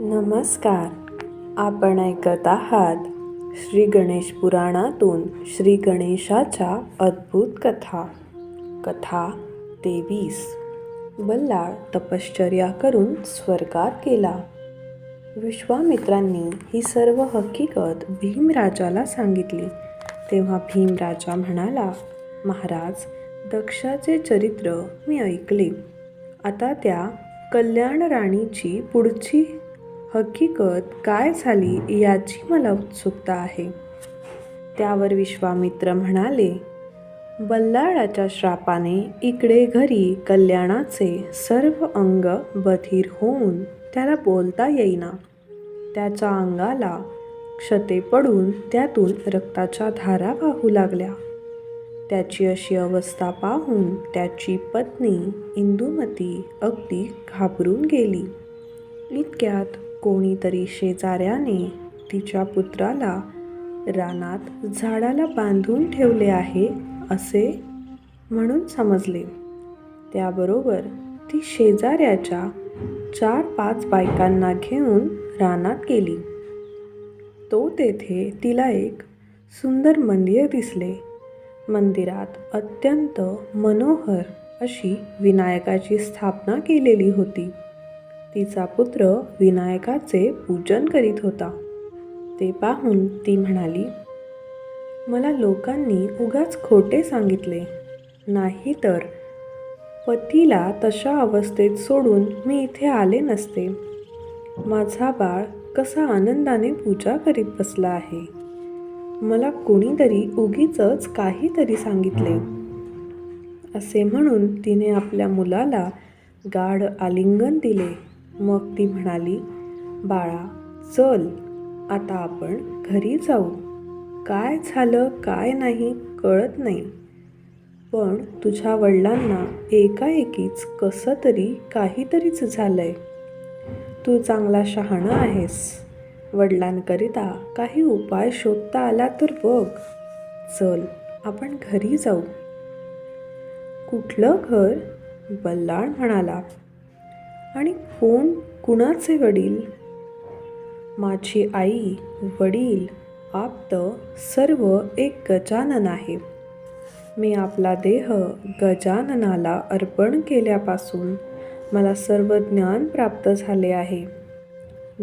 नमस्कार. आपण ऐकत आहात श्री गणेश पुराणातून श्री गणेशाच्या अद्भुत कथा. कथा तेवीस. बल्लाळ तपश्चर्या करून स्वर्गात गेला. विश्वामित्रांनी ही सर्व हकीकत भीमराजाला सांगितली. तेव्हा भीमराजा म्हणाला महाराज दक्षाचे चरित्र मी ऐकले. आता त्या कल्याण राणीची पुढची हकीकत काय झाली याची मला उत्सुकता आहे. त्यावर विश्वामित्र म्हणाले बल्लाळाच्या श्रापाने इकडे घरी कल्याणाचे सर्व अंग बधीर होऊन त्याला बोलता येईना. त्याच्या अंगाला क्षते पडून त्यातून रक्ताच्या धारा वाहू लागल्या. त्याची अशी अवस्था पाहून त्याची पत्नी इंदुमती अगदी घाबरून गेली. इतक्यात कोणीतरी शेजाऱ्याने तिच्या पुत्राला रानात झाडाला बांधून ठेवले आहे असे म्हणून समजले. त्याबरोबर ती शेजाऱ्याच्या चार पाच बायकांना घेऊन रानात गेली. तो तेथे तिला एक सुंदर मंदिर दिसले. मंदिरात अत्यंत मनोहर अशी विनायकाची स्थापना केलेली होती. तिचा पुत्र विनायकाचे पूजन करीत होता. ते पाहून ती म्हणाली मला लोकांनी उगाच खोटे सांगितले. नाही तर पतीला तशा अवस्थेत सोडून मी इथे आले नसते. माझा बाळ कसा आनंदाने पूजा करीत बसला आहे. मला कोणीतरी उगीच काहीतरी सांगितले. असे म्हणून तिने आपल्या मुलाला गाढ आलिंगन दिले. मग ती म्हणाली बाळा चल आता आपण घरी जाऊ. काय झालं काय नाही कळत नाही. पण तुझ्या वडिलांना एकाएकीच कसं तरी काहीतरीच झालं आहे तू चांगला शहाणा आहेस. वडिलांकरिता काही उपाय शोधता आला तर बघ. चल आपण घरी जाऊ. कुठलं घर? बल्लाळ म्हणाला. आणि कोण कुणाचे वडील? माझी आई वडील आप्त सर्व एक गजानन आहे. मी आपला देह गजाननाला अर्पण केल्यापासून मला सर्व ज्ञान प्राप्त झाले आहे.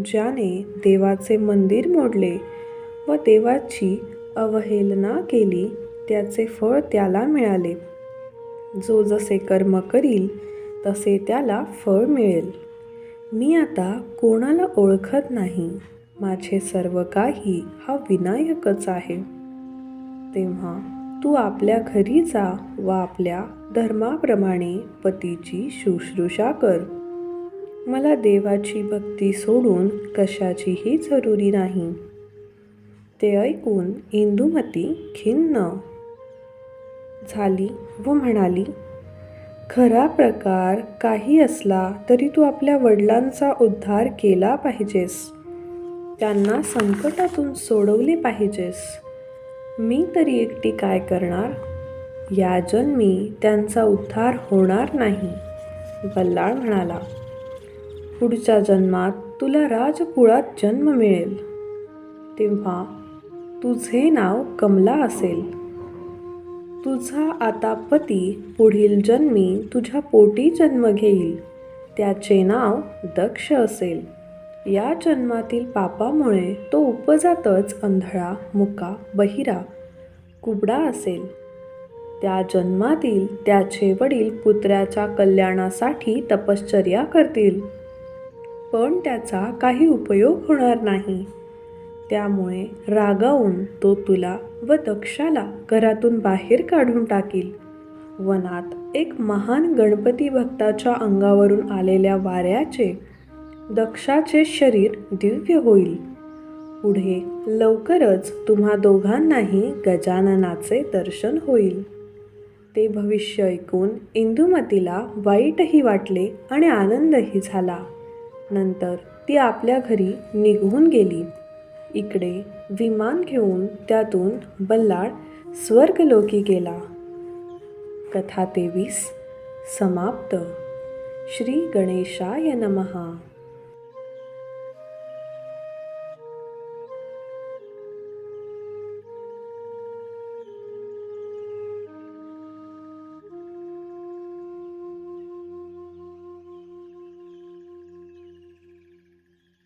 ज्याने देवाचे मंदिर मोडले व देवाची अवहेलना केली त्याचे फळ त्याला मिळाले. जो जसे कर्म करील तसे त्याला फळ मिळेल. मी आता कोणाला ओळखत नाही? माझे सर्व काही हा विनायकच आहे. तेव्हा तू आपल्या घरी जा व आपल्या धर्माप्रमाणे पतीची शुश्रूषा कर. मला देवाची भक्ती सोडून कशाचीही जरुरी नाही. ते ऐकून इंदुमती खिन्न झाली व म्हणाली खरा प्रकार काही असला तरी तू आपल्या वडिलांचा उद्धार केला पाहिजेस. त्यांना संकटातून सोडवले पाहिजेस. मी तरी एकटी काय करणार? या जन्मी त्यांचा उद्धार होणार नाही बल्लाळ म्हणाला. पुढच्या जन्मात तुला राजकुळात जन्म मिळेल. तेव्हा तुझे नाव कमला असेल. तुझा आता पती पुढील जन्मी तुझ्या पोटी जन्म घेईल. त्याचे नाव दक्ष असेल. या जन्मातील पापामुळे तो उपजातच अंधळा मुका बहिरा कुबडा असेल. त्या जन्मातील त्याचे वडील पुत्र्याच्या कल्याणासाठी तपश्चर्या करतील. पण त्याचा काही उपयोग होणार नाही. त्यामुळे रागावून तो तुला व दक्षाला घरातून बाहेर काढून टाकील. वनात एक महान गणपती भक्ताच्या अंगावरून आलेल्या वाऱ्याचे दक्षाचे शरीर दिव्य होईल. पुढे लवकरच तुम्हा दोघांनाही गजाननाचे दर्शन होईल. ते भविष्य ऐकून इंदुमतीला वाईटही वाटले आणि आनंदही झाला. नंतर ती आपल्या घरी निघून गेली. इकडे विमान घेऊन त्यातून बल्लाळ स्वर्गलोकी गेला. कथा तेवीस समाप्त. श्री गणेशाय नमहा